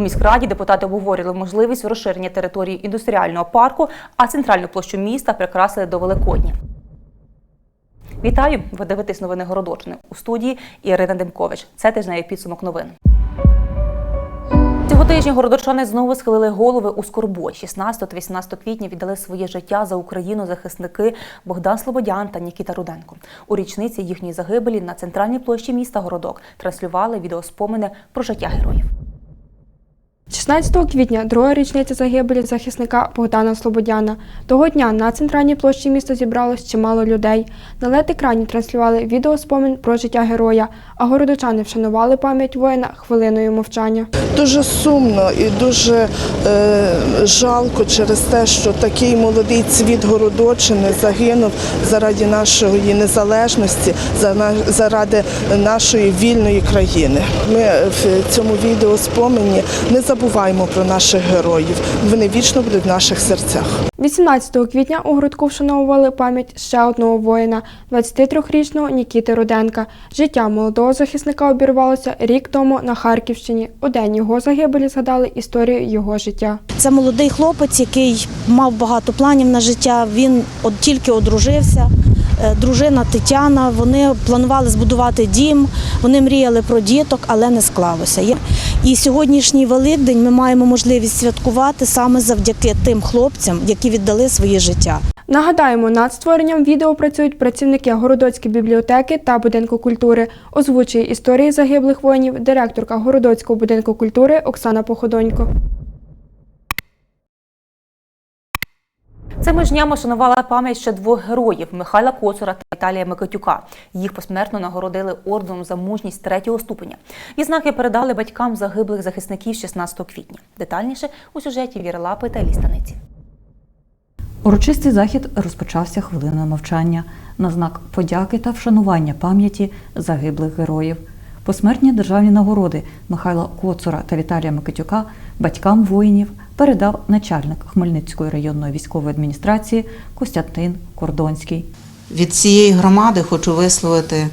У міськраді депутати обговорювали можливість розширення території індустріального парку, а центральну площу міста прикрасили до Великодня. Вітаю! Ви дивитесь новини Городочини у студії Ірина Демкович. Це тижневий підсумок новин. Цього тижня городочани знову схилили голови у скорбой. 16 та 18 квітня віддали своє життя за Україну захисники Богдан Слободян та Нікіта Руденко. У річниці їхньої загибелі на центральній площі міста Городок транслювали відеоспомини про життя героїв. 16 квітня друга річниця загибелі захисника Богдана Слободяна. Того дня на центральній площі міста зібралось чимало людей. На led екрані транслювали відеоспомин про життя героя, а городочани вшанували пам'ять воїна хвилиною мовчання. Дуже сумно і дуже е, жалко через те, що такий молодий цвіт Городочини загинув заради нашої незалежності, заради нашої вільної країни. Ми в цьому відео спомені не забуваємо про наших героїв. Вони вічно будуть в наших серцях. 18 квітня у Грудку вшановували пам'ять ще одного воїна, 23-річного Нікіти Руденка. Життя молодого захисника обірвалося рік тому на Харківщині. У день його загибелі згадали історію його життя. Це молодий хлопець, який мав багато планів на життя. Він от тільки одружився. Е, Дружина Тетяна, вони планували збудувати дім, вони мріяли про діток, але не склалося. І сьогоднішній Великдень ми маємо можливість святкувати саме завдяки тим хлопцям, які віддали своє життя. Нагадаємо, над створенням відео працюють працівники Городоцької бібліотеки та будинку культури. Озвучує історії загиблих воїнів директорка Городоцького будинку культури Оксана Походонько. Цими ж днями шанувала пам'ять ще двох героїв Михайла Коцура та Віталія Микитюка. Їх посмертно нагородили орденом за мужність третього ступеня. Відзнаки передали батькам загиблих захисників 16 квітня. Детальніше у сюжеті Віри Лапи та Лістаниці. Урочистий захід розпочався хвилиною мовчання на знак подяки та вшанування пам'яті загиблих героїв. Посмертні державні нагороди Михайла Коцура та Віталія Микитюка батькам воїнів передав начальник Хмельницької районної військової адміністрації Костянтин Кордонський. від цієї громади хочу висловити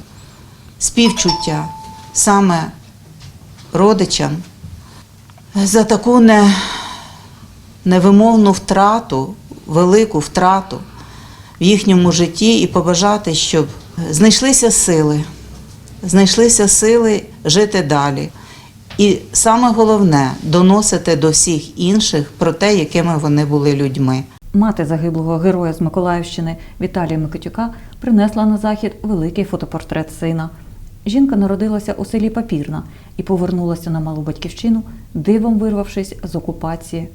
співчуття саме родичам за таку не, невимовну втрату, велику втрату в їхньому житті і побажати, щоб знайшлися сили, знайшлися сили жити далі. І саме головне доносити до всіх інших про те, якими вони були людьми. Мати загиблого героя з Миколаївщини Віталія Микитюка принесла на захід великий фотопортрет сина. Жінка народилася у селі Папірна і повернулася на малу батьківщину, дивом вирвавшись з окупації.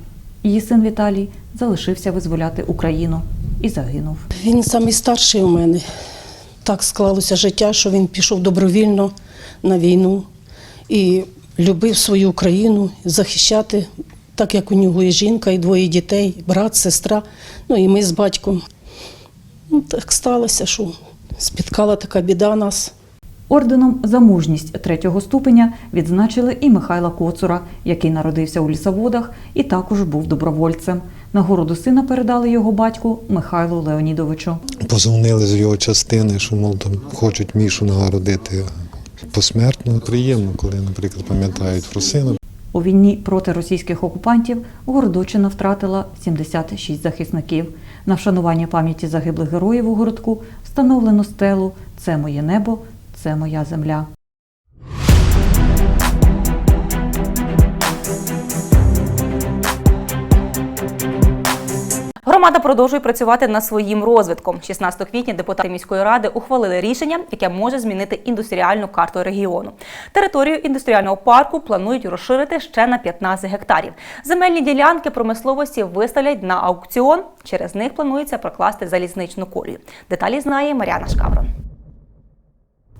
Її син Віталій залишився визволяти Україну і загинув. Він самий старший у мене. Так склалося життя, що він пішов добровільно на війну і любив свою Україну захищати, так як у нього і жінка, і двоє дітей, брат, сестра, ну і ми з батьком. Ну, так сталося, що спіткала така біда нас. Орденом за мужність третього ступеня відзначили і Михайла Коцура, який народився у лісоводах і також був добровольцем. Нагороду сина передали його батьку Михайлу Леонідовичу. Позвонили з його частини, що мов там хочуть Мішу нагородити посмертно. Приємно, коли, наприклад, пам'ятають про сина. У війні проти російських окупантів Городочина втратила 76 захисників. На вшанування пам'яті загиблих героїв у городку встановлено стелу Це моє небо, це моя земля. Громада продовжує працювати над своїм розвитком. 16 квітня депутати міської ради ухвалили рішення, яке може змінити індустріальну карту регіону. Територію індустріального парку планують розширити ще на 15 гектарів. Земельні ділянки промисловості виставлять на аукціон. Через них планується прокласти залізничну колію. Деталі знає Мар'яна Шкаврон.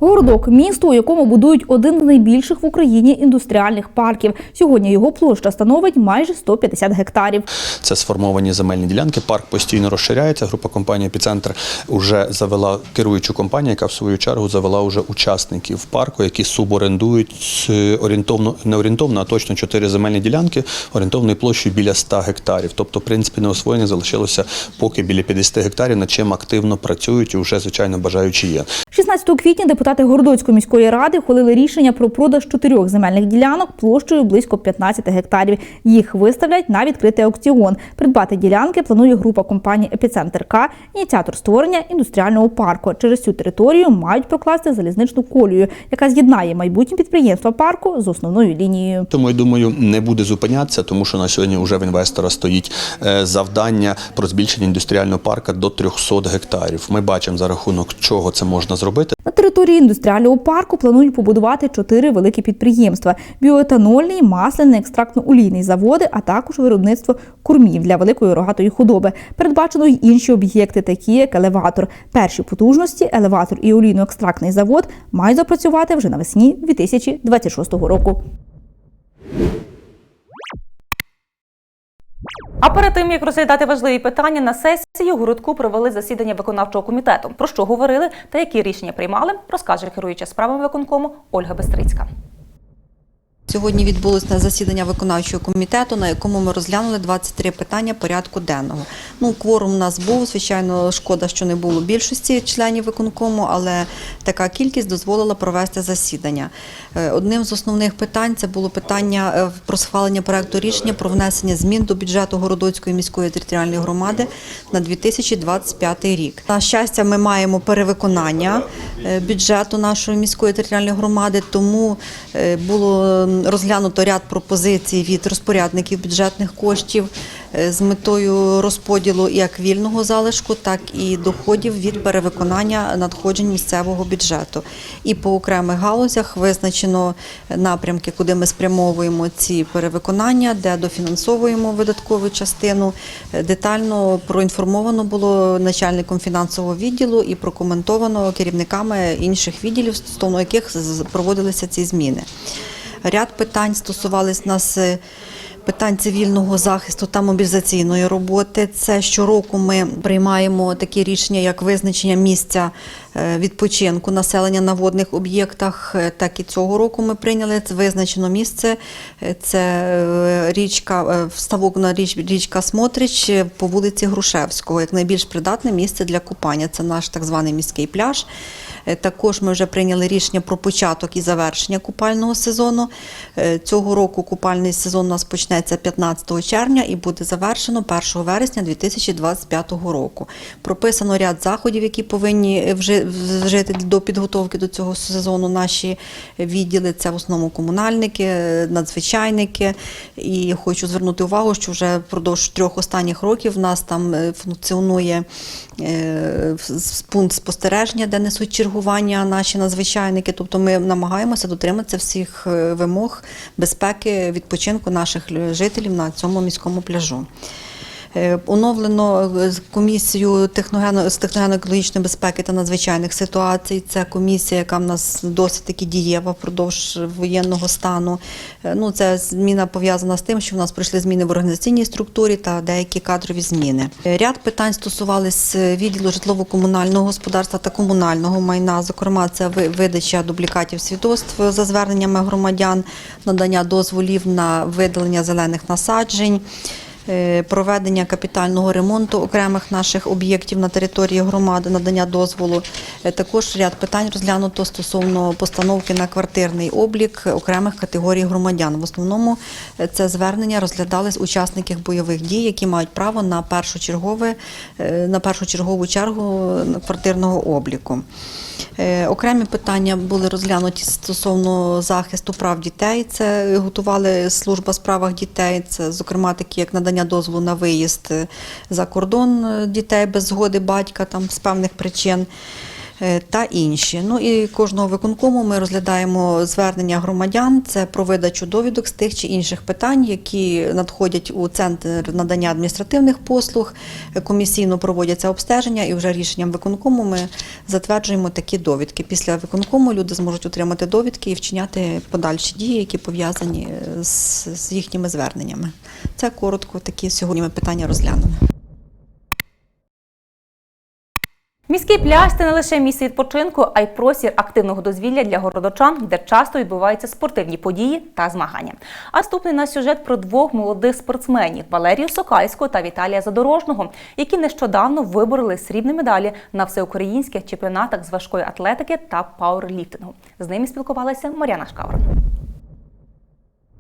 Городок місто, у якому будують один з найбільших в Україні індустріальних парків. Сьогодні його площа становить майже 150 гектарів. Це сформовані земельні ділянки. Парк постійно розширяється. Група компанії «Епіцентр» вже завела керуючу компанію, яка в свою чергу завела вже учасників парку, які суборендують орієнтовно не орієнтовно, а точно чотири земельні ділянки орієнтовною площею біля 100 гектарів. Тобто, в принципі, неосвоєння залишилося поки біля 50 гектарів, над чим активно працюють і вже звичайно бажаючі є. 16 квітня депутати Городоцької міської ради ухвалили рішення про продаж чотирьох земельних ділянок площею близько 15 гектарів. Їх виставлять на відкритий аукціон. Придбати ділянки планує група компаній Епіцентр К, ініціатор створення індустріального парку. Через цю територію мають прокласти залізничну колію, яка з'єднає майбутні підприємства парку з основною лінією. Тому я думаю, не буде зупинятися, тому що на сьогодні вже в інвестора стоїть е, завдання про збільшення індустріального парка до 300 гектарів. Ми бачимо за рахунок чого це можна зробити. На території індустріального парку планують побудувати чотири великі підприємства: біоетанольний, масляний, екстрактно-олійний заводи, а також виробництво кормів для великої рогатої худоби. Передбачено й інші об'єкти, такі як елеватор. Перші потужності, елеватор і олійно-екстрактний завод мають запрацювати вже навесні 2026 року. А перед тим як розглядати важливі питання на сесії, у городку провели засідання виконавчого комітету. Про що говорили та які рішення приймали, розкаже керуюча справами виконкому Ольга Бестрицька. Сьогодні відбулося засідання виконавчого комітету, на якому ми розглянули 23 питання порядку денного. Ну, кворум у нас був, звичайно, шкода, що не було більшості членів виконкому, але така кількість дозволила провести засідання. Е, Одним з основних питань це було питання е, про схвалення проекту рішення про внесення змін до бюджету Городоцької міської територіальної громади на 2025 рік. На щастя, ми маємо перевиконання е, бюджету нашої міської територіальної громади, тому було розглянуто ряд пропозицій від розпорядників бюджетних коштів е, з метою розподілу як вільного залишку, так і доходів від перевиконання надходжень місцевого бюджету. І по окремих галузях визначено напрямки, куди ми спрямовуємо ці перевиконання, де дофінансовуємо видаткову частину. Е, Детально проінформовано було начальником фінансового відділу і прокоментовано керівниками інших відділів, стосовно яких проводилися ці зміни. Ряд питань стосувались нас е, питань цивільного захисту та мобілізаційної роботи. Це щороку ми приймаємо такі рішення, як визначення місця е, відпочинку населення на водних об'єктах. Е, Так і цього року ми прийняли визначено місце. Це річка вставок на річ, річка Смотрич по вулиці Грушевського, як найбільш придатне місце для купання. Це наш так званий міський пляж. Е, Також ми вже прийняли рішення про початок і завершення купального сезону. Е, Цього року купальний сезон у нас почнеться 15 червня і буде завершено 1 вересня 2025 року. Прописано ряд заходів, які повинні вжити до підготовки до цього сезону наші відділи. Це в основному комунальники, е, надзвичайники. І хочу звернути увагу, що вже впродовж трьох останніх років в нас там е, функціонує е, пункт спостереження, де несуть чергування наші надзвичайники. Тобто ми намагаємося дотриматися всіх е, вимог безпеки відпочинку наших жителів на цьому міському пляжу. Е, Оновлено е, комісію техногенно- з техногенно-екологічної безпеки та надзвичайних ситуацій. Це комісія, яка в нас досить таки дієва впродовж воєнного стану. Е, Ну, це зміна пов'язана з тим, що в нас пройшли зміни в організаційній структурі та деякі кадрові зміни. Ряд питань стосувались відділу житлово-комунального господарства та комунального майна. Зокрема, це ви- видача дублікатів свідоцтв за зверненнями громадян, надання дозволів на видалення зелених насаджень. Е, Проведення капітального ремонту окремих наших об'єктів на території громади, надання дозволу. Е, Також ряд питань розглянуто стосовно постановки на квартирний облік окремих категорій громадян. В основному е, це звернення розглядались учасників бойових дій, які мають право на першочергове на першочергову чергу квартирного обліку. Е, Окремі питання були розглянуті стосовно захисту прав дітей. Це готували служба справах дітей. Це, зокрема, такі як надання дозволу на виїзд е, за кордон е, дітей без згоди батька там з певних причин. Е, Та інші. Ну і кожного виконкому ми розглядаємо звернення громадян. Це про видачу довідок з тих чи інших питань, які надходять у центр надання адміністративних послуг. Комісійно проводяться обстеження, і вже рішенням виконкому ми затверджуємо такі довідки. Після виконкому люди зможуть отримати довідки і вчиняти подальші дії, які пов'язані з, їхніми зверненнями. Це коротко такі сьогодні ми питання розглянули. Міський пляж це не лише місце відпочинку, а й простір активного дозвілля для городочан, де часто відбуваються спортивні події та змагання. Наступний наш сюжет про двох молодих спортсменів Валерію Сокальського та Віталія Задорожного, які нещодавно вибороли срібні медалі на всеукраїнських чемпіонатах з важкої атлетики та пауерліфтингу. З ними спілкувалася Мар'яна Шкавра.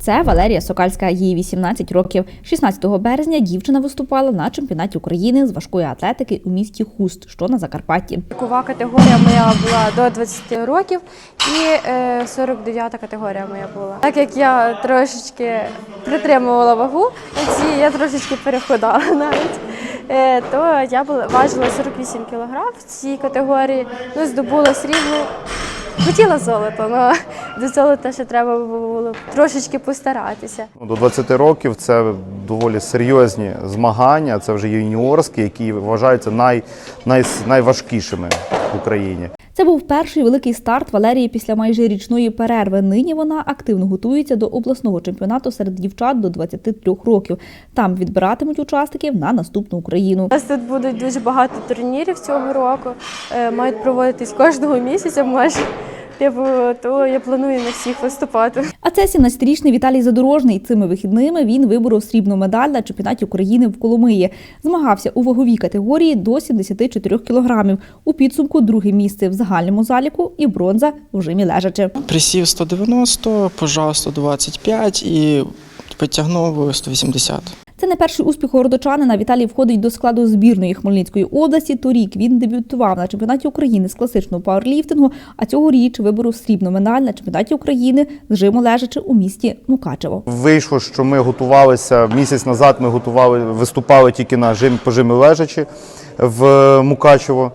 Це Валерія Сокальська, їй 18 років. 16 березня дівчина виступала на чемпіонаті України з важкої атлетики у місті Хуст, що на Закарпатті. Вікова категорія моя була до 20 років і е, 49 категорія моя була. Так як я трошечки притримувала вагу, цій я трошечки переходала навіть. е, То я важила 48 кг в цій категорії. Ну, здобула срібло. Хотіла золото, але до золота ще треба було трошечки постаратися. Ну, До 20 років це доволі серйозні змагання. Це вже юніорські, які вважаються най, най, найважкішими в Україні. Це був перший великий старт Валерії після майже річної перерви. Нині вона активно готується до обласного чемпіонату серед дівчат до 23 років. Там відбиратимуть учасників на наступну Україну. Нас тут будуть дуже багато турнірів цього року. е, Мають проводитись кожного місяця, майже. Типу, то я планую на всіх виступати. А це 17-річний Віталій Задорожний. Цими вихідними він виборов срібну медаль на чемпіонаті України в Коломиї. Змагався у ваговій категорії до 74 кілограмів. У підсумку друге місце в загальному заліку і бронза в жимі лежачи. Присів 190, пожав 125 і підтягнув 180. Це не перший успіх городочанина. Віталій входить до складу збірної Хмельницької області. Торік він дебютував на чемпіонаті України з класичного пауерліфтингу, а цьогоріч виборов срібну медаль на чемпіонаті України з жиму лежачи у місті Мукачево. Вийшло, що ми готувалися місяць назад. Ми готували, виступали тільки на жим, по жимі лежачі в Мукачево.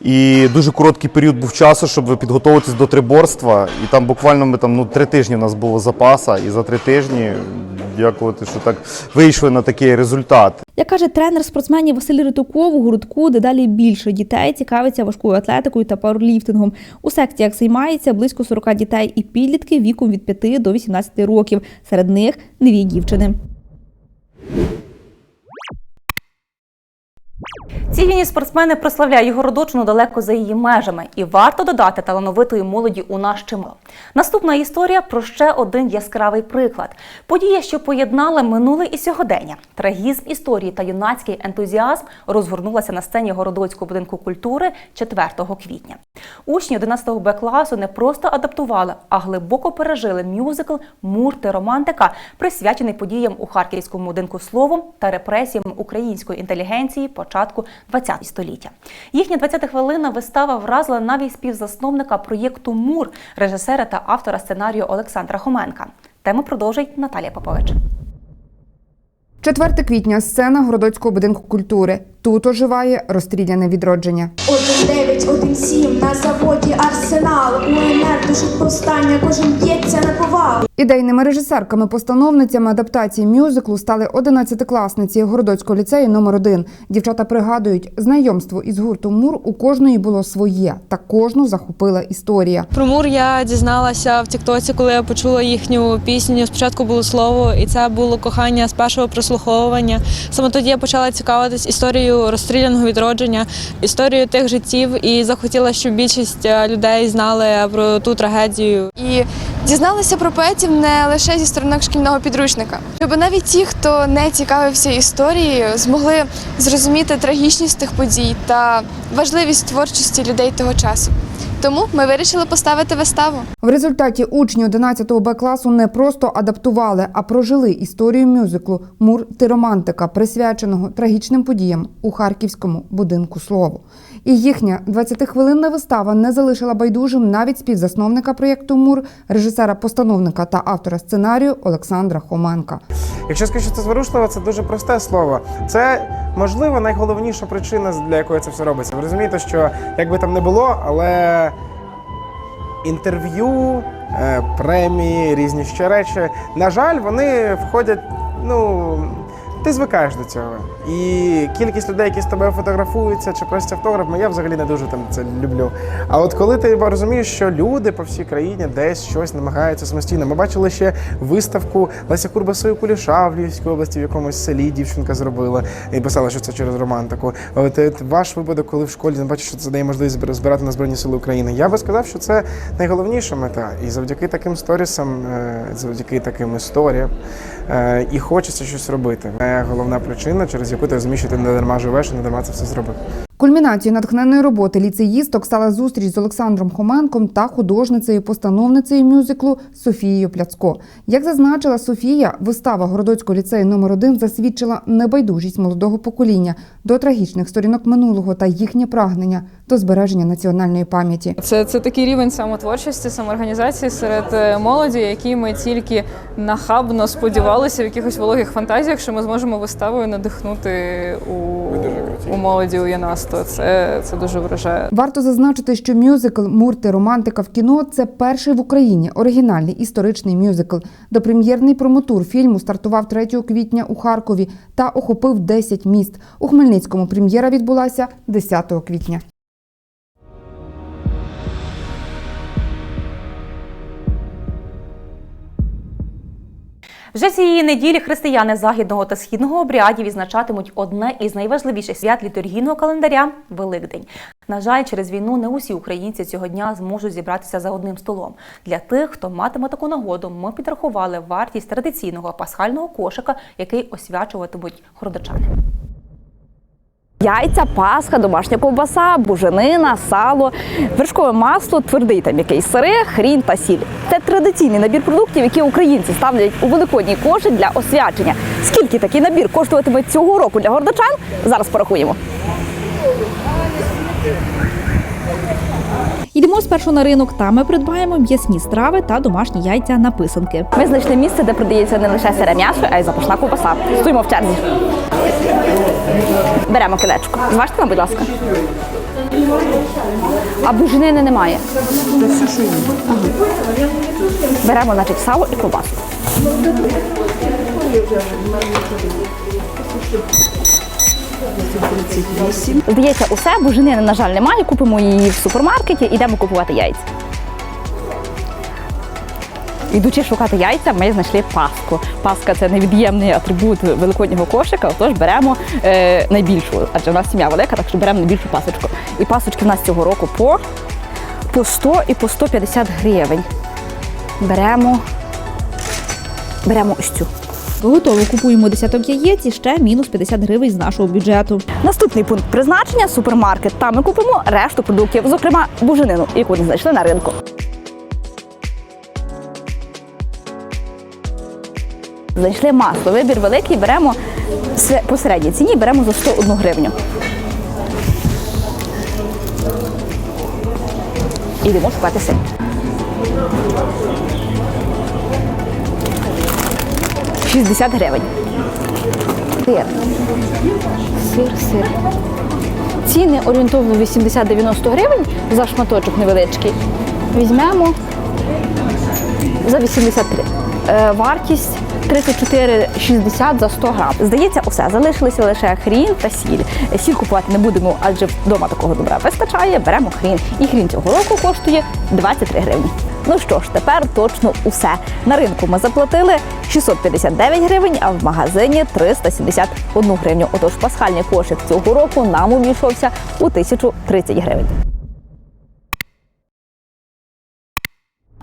І дуже короткий період був часу, щоб підготуватись до триборства. І там буквально ми там ну три тижні у нас було запаса, і за три тижні дякувати, що так вийшли на такий результат. Як каже тренер спортсменів Василь Ритуков, у городку дедалі більше дітей цікавиться важкою атлетикою та пауерліфтингом. У секціях займається близько 40 дітей і підлітки віком від 5 до 18 років. Серед них дві дівчини. Ці юні спортсмени прославляють Городочину далеко за її межами, і варто додати талановитої молоді у нас чимало. Наступна історія про ще один яскравий приклад. Подія, що поєднала минуле і сьогодення. Трагізм історії та юнацький ентузіазм розгорнулася на сцені Городоцького будинку культури 4 квітня. Учні 11 Б класу не просто адаптували, а глибоко пережили мюзикл Мур та романтика, присвячений подіям у Харківському будинку словом та репресіям української інтелігенції початку ХХ століття. Їхня 20 хвилина вистава вразила навіть співзасновника проєкту Мур, режисера та автора сценарію Олександра Хоменка. Тему продовжить Наталія Попович. 4 квітня сцена Городоцького будинку культури. Тут оживає розстріляне відродження. 1917 на заводі Арсенал. УНР душить повстання, кожен б'ється на повал. Ідейними режисерками, постановницями адаптації мюзиклу стали 11-класниці Городоцького ліцею номер 1 Дівчата пригадують, знайомство із гуртом Мур у кожної було своє, та кожну захопила історія. Про Мур я дізналася в Тіктоці, коли я почула їхню пісню. Спочатку було слово, і це було кохання з першого прослуховування. Саме тоді я почала цікавитись історією розстріляного відродження, історію тих життів, і захотіла, щоб більшість е, людей знали про ту трагедію. І дізналася про поетів не лише зі сторінок шкільного підручника, щоб навіть ті, хто не цікавився історією, змогли зрозуміти трагічність тих подій та важливість творчості людей того часу. Тому ми вирішили поставити виставу. В результаті учні 11 Б класу не просто адаптували, а прожили історію мюзиклу Мур ти романтика, присвяченого трагічним подіям у харківському будинку слову. І їхня 20-хвилинна вистава не залишила байдужим навіть співзасновника проєкту Мур, режисера-постановника та автора сценарію Олександра Хоменка. Якщо скажу, це зворушливо, це дуже просте слово. Це можливо найголовніша причина, для якої це все робиться. Ви розумієте, що як би там не було, але інтерв'ю, е, премії, різні ще речі, на жаль, вони входять ну, ти звикаєш до цього. І кількість людей, які з тобою фотографуються чи просять автограф, ну, я взагалі не дуже там це люблю. А от коли ти розумієш, що люди по всій країні десь щось намагаються самостійно. Ми бачили ще виставку Леся Курбасої Куліша в Львівській області в якомусь селі дівчинка зробила і писала, що це через романтику. От, от ваш випадок, коли в школі не бачиш, що це дає можливість збир- збирати на Збройні Сили України. Я би сказав, що це найголовніша мета. І завдяки таким сторісам, е, завдяки таким історіям, е, і хочеться щось робити. Головна причина, через яку ти розумієш, що ти не дарма живеш і не дарма це все зробив. Кульмінацією натхненної роботи ліцеїсток стала зустріч з Олександром Хоменком та художницею-постановницею мюзиклу Софією Пляцко. Як зазначила Софія, вистава Городоцького ліцею номер 1 засвідчила небайдужість молодого покоління до трагічних сторінок минулого та їхнє прагнення до збереження національної пам'яті. Це, це такий рівень самотворчості, самоорганізації серед е, молоді, який ми тільки нахабно сподівалися в якихось вологих фантазіях, що ми зможемо виставою надихнути у, у молоді у юнацтво. Це, це дуже вражає. Варто зазначити, що мюзикл Мурти романтика в кіно це перший в Україні оригінальний історичний мюзикл. Допрем'єрний промотур фільму стартував 3 квітня у Харкові та охопив 10 міст. У Хмельницькому прем'єра відбулася 10 квітня. Вже цієї неділі християни західного та східного обрядів відзначатимуть одне із найважливіших свят літургійного календаря Великдень. На жаль, через війну не усі українці цього дня зможуть зібратися за одним столом. Для тих, хто матиме таку нагоду, ми підрахували вартість традиційного пасхального кошика, який освячуватимуть городочани. Яйця, пасха, домашня ковбаса, буженина, сало, вершкове масло, твердий та м'який сири, хрін та сіль. Це традиційний набір продуктів, які українці ставлять у великодній кошик для освячення. Скільки такий набір коштуватиме цього року для гордочан? Зараз порахуємо. Йдемо спершу на ринок. Там ми придбаємо м'ясні страви та домашні яйця на писанки. Ми знайшли місце, де продається не лише сире м'ясо, а й запашна ковбаса. Стоїмо в черзі. Беремо кілечко. Зважте нам, будь ласка. А буженини немає. Беремо, значить, сало і ковбасу. Здається, усе, буженини, на жаль, немає. Купимо її в супермаркеті, йдемо купувати яйця. Ідучи шукати яйця, ми знайшли паску. Паска це невід'ємний атрибут великоднього кошика, тож беремо е, найбільшу, адже в нас сім'я велика, так що беремо найбільшу пасочку. І пасочки в нас цього року по, по 100 і по 150 гривень. Беремо, беремо ось цю. Готово купуємо десяток яєць і ще мінус 50 гривень з нашого бюджету. Наступний пункт призначення супермаркет. Там ми купимо решту продуктів, зокрема буженину, яку не знайшли на ринку. Знайшли масло. Вибір великий, беремо по середній ціні, беремо за 101 гривню. І йдемо шукати сир. Шістдесят гривень. Сир. Сир, сир. Ціни орієнтовно 80-90 гривень за шматочок невеличкий. Візьмемо за 83. Е, вартість 34,60 за 100 грам. Здається, усе. Залишилися лише хрін та сіль. Сіль купувати не будемо, адже вдома такого добра вистачає. Беремо хрін. І хрін цього року коштує 23 гривні. Ну що ж, тепер точно усе. На ринку ми заплатили 659 гривень, а в магазині 371 гривню. Отож, пасхальний кошик цього року нам обійшовся у 1030 гривень.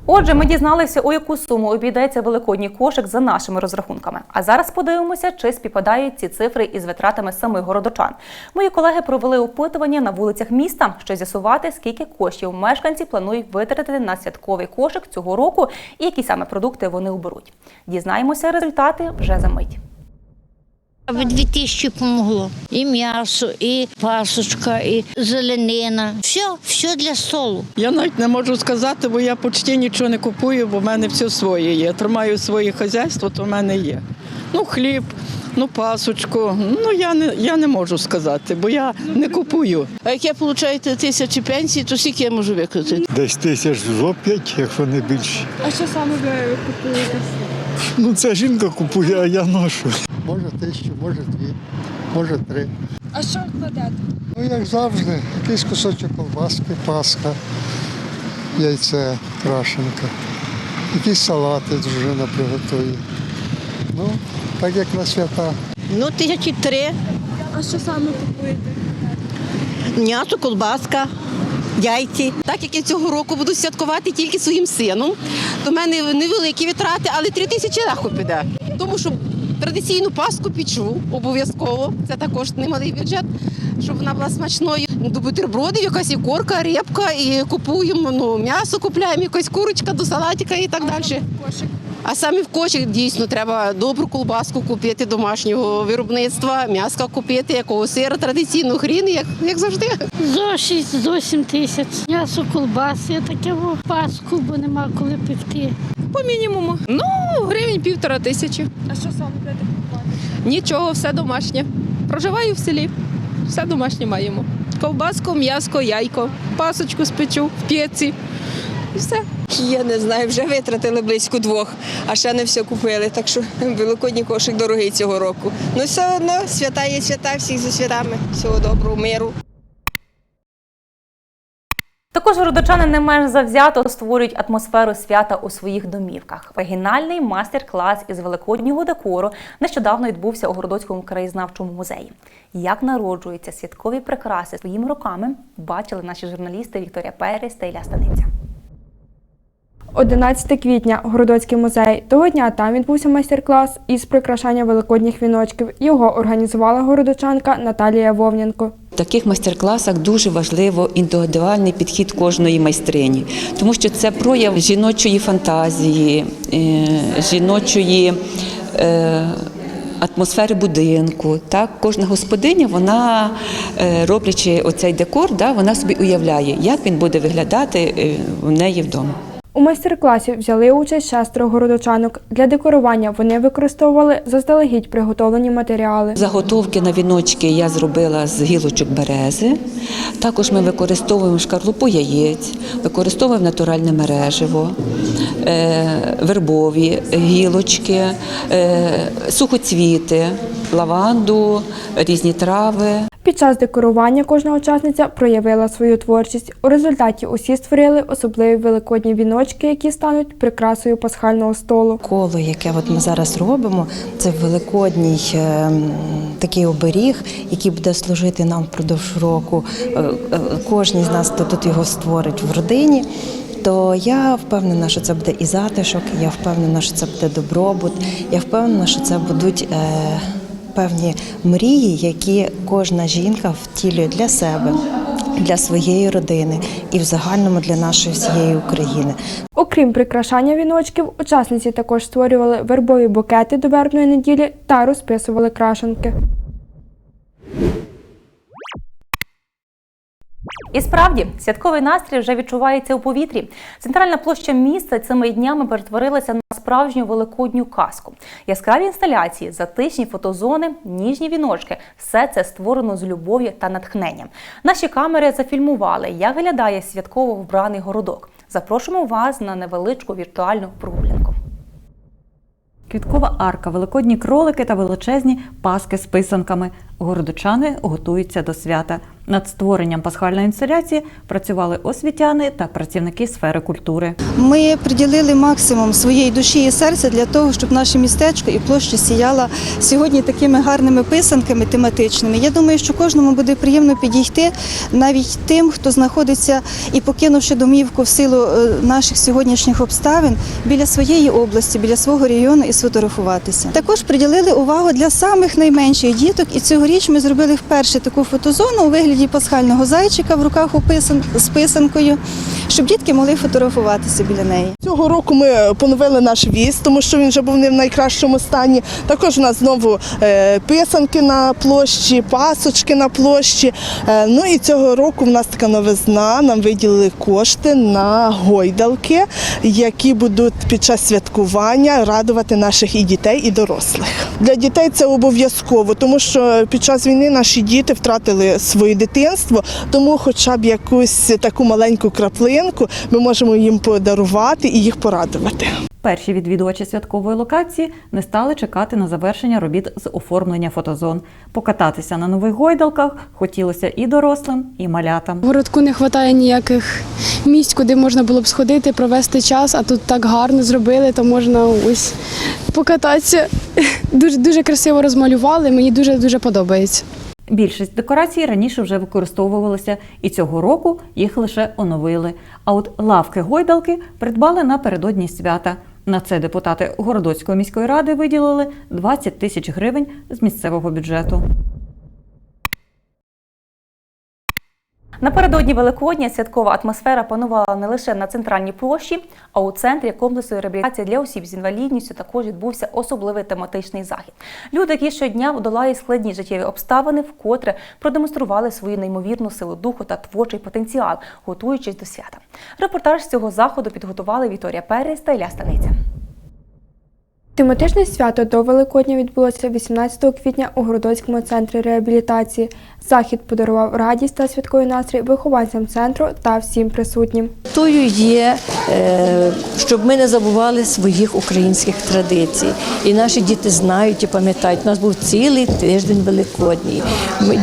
Отже, ми дізналися, у яку суму обійдеться великодній кошик за нашими розрахунками. А зараз подивимося, чи співпадають ці цифри із витратами самих городочан. Мої колеги провели опитування на вулицях міста, щоб з'ясувати, скільки коштів мешканці планують витратити на святковий кошик цього року і які саме продукти вони оберуть. Дізнаємося результати вже за мить. В 2000 помогло. І м'ясо, і пасочка, і зеленина. Все, все для столу. Я навіть не можу сказати, бо я почти нічого не купую, бо в мене все своє є. Тримаю своє хазяйство, то в мене є. Ну, хліб, ну, пасочку. Ну, я не, я не можу сказати, бо я не купую. А як я получаєте тисячі пенсій, то скільки я можу викрутити? Десь тисяч зо п'ять, якщо не більше. А що саме ви купуєте? Ну це жінка купує, а я ношу. може тисячу, може дві, може три. А що кладете? Ну, як завжди, якийсь кусочок колбаски, паска, яйце, крашенка, якісь салати дружина приготує. Ну, так як на свята. Ну, тисячі три. А що саме купуєте? М'ясо, колбаска, яйці. Так як я цього року буду святкувати тільки своїм сином, то в мене невеликі витрати, але три тисячі легко піде. Тому що традиційну паску печу обов'язково. Це також немалий бюджет, щоб вона була смачною. До бутербродів якась і корка, рибка, і купуємо ну, м'ясо, купляємо, якась курочка до салатика і так далі. А саме в кошик дійсно треба добру колбаску купити домашнього виробництва, м'яска купити, якого сира традиційного хрін, як, як завжди. Зо 6, зо 7 тисяч. М'ясо, колбаси, таке паску, бо нема коли пекти. По мінімуму. Ну, гривень півтора тисячі. А що саме будете купувати? Нічого, все домашнє. Проживаю в селі. Все домашнє маємо. Ковбаску, м'яско, яйко, пасочку спечу в п'єці. І все. Я не знаю, вже витратили близько двох, а ще не все купили. Так що великодній кошик дорогий цього року. Ну все одно свята є свята, всіх зі святами. Всього доброго, миру. Також городочани не менш завзято створюють атмосферу свята у своїх домівках. Оригінальний майстер-клас із великоднього декору нещодавно відбувся у Городоцькому краєзнавчому музеї. Як народжуються святкові прикраси своїми руками, бачили наші журналісти Вікторія Перес та Ілля Станиця. 11 квітня Городоцький музей. Того дня там відбувся майстер-клас із прикрашання великодніх віночків. Його організувала городочанка Наталія Вовнянко. В таких майстер-класах дуже важливо індивідуальний підхід кожної майстрині, тому що це прояв жіночої фантазії, е, жіночої. е, Атмосфери будинку, так кожна господиня, вона е, роблячи оцей декор, да, вона собі уявляє, як він буде виглядати в неї вдома. У майстер-класі взяли участь шестеро городочанок. Для декорування вони використовували заздалегідь приготовлені матеріали. Заготовки на віночки я зробила з гілочок берези. Також ми використовуємо шкарлупу яєць, використовуємо натуральне мереживо, е, вербові гілочки, е, сухоцвіти, лаванду, різні трави. Під час декорування кожна учасниця проявила свою творчість. У результаті усі створили особливі великодні віночки, які стануть прикрасою пасхального столу. Коло, яке от ми зараз робимо, це великодній е, такий оберіг, який буде служити нам впродовж року. Е, е, Кожен з нас, хто тут його створить в родині. То я впевнена, що це буде і затишок, я впевнена, що це буде добробут, я впевнена, що це будуть е, певні мрії, які кожна жінка втілює для себе, для своєї родини і в загальному для нашої всієї України. Окрім прикрашання віночків, учасниці також створювали вербові букети до вербної неділі та розписували крашенки. І справді, святковий настрій вже відчувається у повітрі. Центральна площа міста цими днями перетворилася на справжню великодню казку. Яскраві інсталяції, затишні фотозони, ніжні віночки все це створено з любов'ю та натхненням. Наші камери зафільмували, як виглядає святково вбраний городок. Запрошуємо вас на невеличку віртуальну прогулянку. Квіткова арка, великодні кролики та величезні паски з писанками. Городочани готуються до свята. Над створенням пасхальної інсталяції працювали освітяни та працівники сфери культури. Ми приділили максимум своєї душі і серця для того, щоб наше містечко і площа сіяла сьогодні такими гарними писанками тематичними. Я думаю, що кожному буде приємно підійти, навіть тим, хто знаходиться і покинувши домівку в силу е, наших сьогоднішніх обставин біля своєї області, біля свого району і сфотографуватися. Також приділили увагу для самих найменших діток, і цьогоріч ми зробили вперше таку фотозону у вигляді пасхального зайчика в руках у писан з писанкою, щоб дітки могли фотографуватися біля неї. Цього року ми поновили наш віз, тому що він вже був не в найкращому стані. Також у нас знову е, писанки на площі, пасочки на площі. Е, Ну і цього року в нас така новизна. Нам виділили кошти на гойдалки, які будуть під час святкування радувати наших і дітей, і дорослих. Для дітей це обов'язково, тому що під час війни наші діти втратили своє дитинство, тому хоча б якусь таку маленьку краплинку ми можемо їм подарувати і їх порадувати. Перші відвідувачі святкової локації не стали чекати на завершення робіт з оформлення фотозон. Покататися на нових гойдалках хотілося і дорослим, і малятам. В городку не вистачає ніяких місць, куди можна було б сходити, провести час, а тут так гарно зробили, то можна ось покататися. Дуже дуже красиво розмалювали. Мені дуже дуже подобається. Більшість декорацій раніше вже використовувалися, і цього року їх лише оновили. А от лавки гойдалки придбали напередодні свята. На це депутати Городоцької міської ради виділили 20 тисяч гривень з місцевого бюджету. Напередодні Великодня святкова атмосфера панувала не лише на центральній площі, а у центрі комплексу реабілітації для осіб з інвалідністю також відбувся особливий тематичний захід. Люди, які щодня долають складні життєві обставини, вкотре продемонстрували свою неймовірну силу духу та творчий потенціал, готуючись до свята. Репортаж з цього заходу підготували Вікторія Перес та Ілля Станиця. Тематичне свято до Великодня відбулося 18 квітня у Городоцькому центрі реабілітації. Захід подарував радість та святковий настрій вихованцям центру та всім присутнім. Метою є, е, щоб ми не забували своїх українських традицій. І наші діти знають і пам'ятають. У нас був цілий тиждень великодній.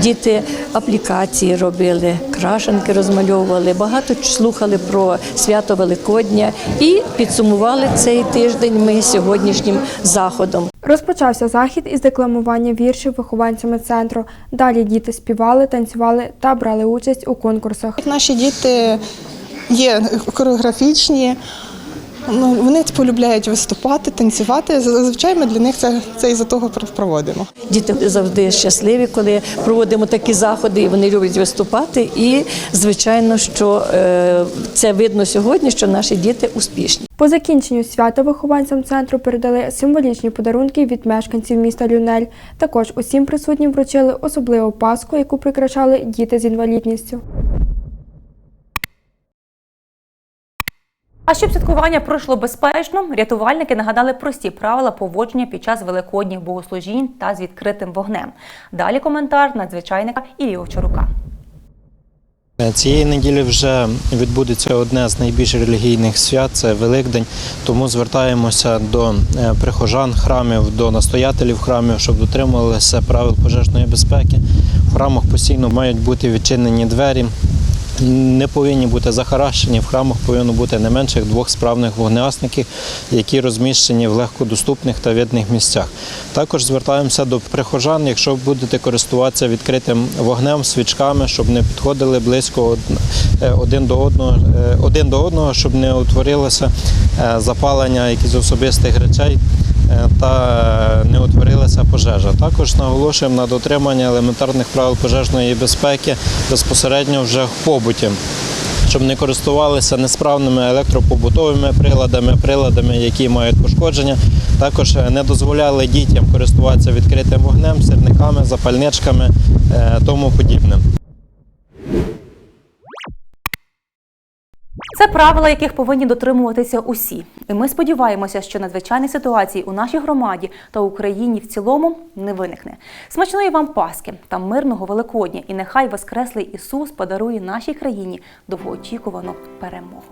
Діти аплікації робили, крашенки розмальовували, багато слухали про свято Великодня і підсумували цей тиждень ми сьогоднішнім заходом. Розпочався захід із декламування віршів вихованцями центру. Далі діти співали, танцювали та брали участь у конкурсах. Наші діти є хореографічні. Ну, вони полюбляють виступати, танцювати. Зазвичай ми для них це, це і за того проводимо. Діти завжди щасливі, коли проводимо такі заходи, і вони люблять виступати. І звичайно, що е, це видно сьогодні, що наші діти успішні. По закінченню свята вихованцям центру передали символічні подарунки від мешканців міста Люнель. Також усім присутнім вручили особливу паску, яку прикрашали діти з інвалідністю. А щоб святкування пройшло безпечно, рятувальники нагадали прості правила поводження під час великодніх богослужінь та з відкритим вогнем. Далі коментар надзвичайника Ілії Овчарука. Цієї неділі вже відбудеться одне з найбільш релігійних свят це Великдень. Тому звертаємося до е, прихожан храмів, до настоятелів храмів, щоб дотримувалися правил пожежної безпеки. В храмах постійно мають бути відчинені двері. Не повинні бути захаращені. В храмах повинно бути не менше двох справних вогнеасників, які розміщені в легкодоступних та видних місцях. Також звертаємося до прихожан, якщо будете користуватися відкритим вогнем, свічками, щоб не підходили близько е, один до одного, е, один до одного, щоб не утворилося е, запалення якихось особистих речей та не утворилася пожежа. Також наголошуємо на дотримання елементарних правил пожежної безпеки безпосередньо вже в побуті. Щоб не користувалися несправними електропобутовими приладами, приладами, які мають пошкодження. Також е, не дозволяли дітям користуватися відкритим вогнем, сірниками, запальничками, е, тому подібне. Це правила, яких повинні дотримуватися усі. І ми сподіваємося, що надзвичайних ситуацій у нашій громаді та Україні в цілому не виникне. Смачної вам Пасхи та мирного Великодня, і нехай Воскреслий Ісус подарує нашій країні довгоочікувану перемогу.